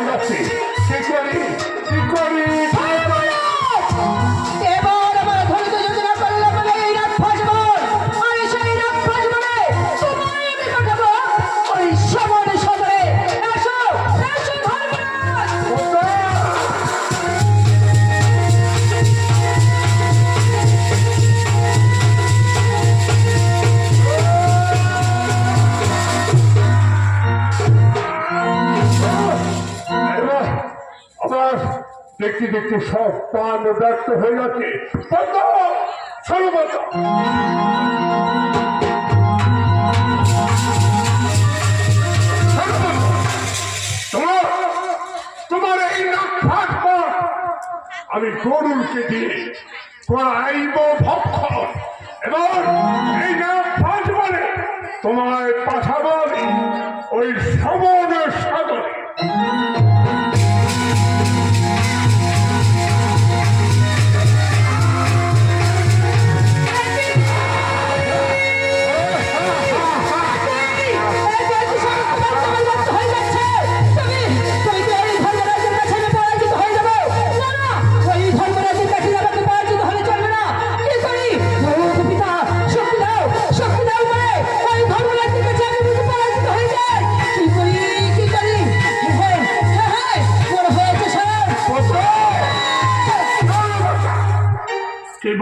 বলছি সে করে দেখতে দেখতে সব পান ব্যর্থ হয়ে যাচ্ছে। তোমার এই আমি গরুরকে দিয়ে আইব এবং এই বলে তোমায় পাঠাবার ওই সমনের সাগরে।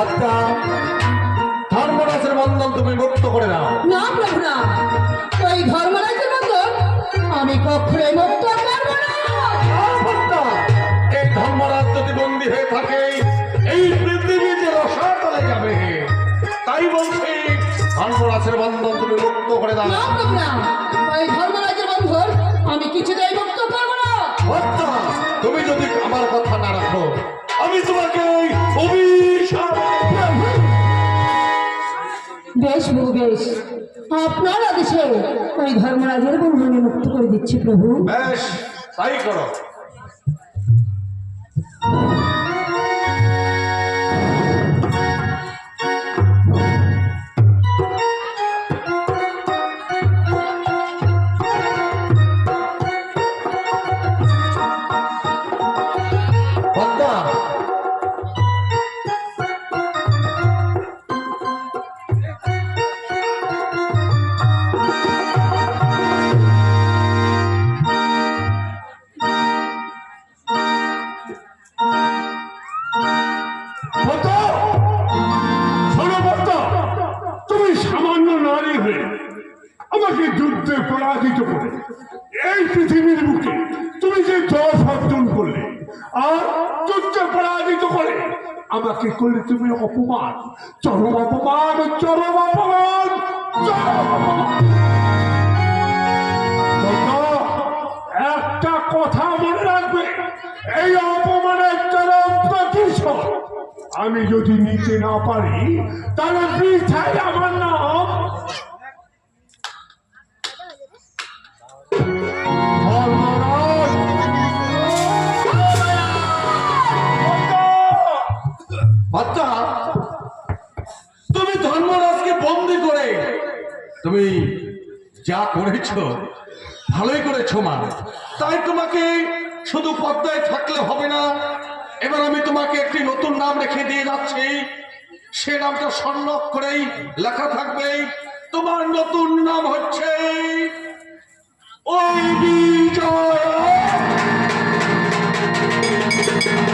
হাতটা ধর্মরাজের বন্ধন তুমি মুক্ত করে না প্রভু না। আমি এই তাই ধর্মরাজের বন্ধন তুমি করে দাও। না ওই আমি কিছুতেই মুক্ত তুমি যদি আমার কথা না রাখো আমি তোমাকে অভিযোগ বেশ বহু আপনার আদেশে ওই ধর্মরাজের বন্ধনে মুক্ত করে দিচ্ছি প্রভু। বেশ তাই করো। সামান্য নারী হয়ে আমাকে যুদ্ধে পরাজিত করে এই পৃথিবীর বুকে তুমি যে দশ অর্জন করলে আর যুদ্ধে পরাজিত করে, আমাকে করলে তুমি অপমান, চরম অপমান চরম অপমান একটা কথা মনে রাখবে, এই প্রতিশোধ আমি যদি নিতে না পারি, তাহলে বৃথাই আমার নাম। তুমি ধর্মরাজকে বন্দি করে, তুমি যা করেছ, ভালোই করেছ মা তাই তোমাকে শুধু পদ্মায় থাকলে হবে না এবার আমি তোমাকে একটি নতুন নাম রেখে দিয়ে যাচ্ছি। সে নামটা সন্ন্যক করেই লেখা থাকবে। তোমার নতুন নাম হচ্ছে ওই বিজয়।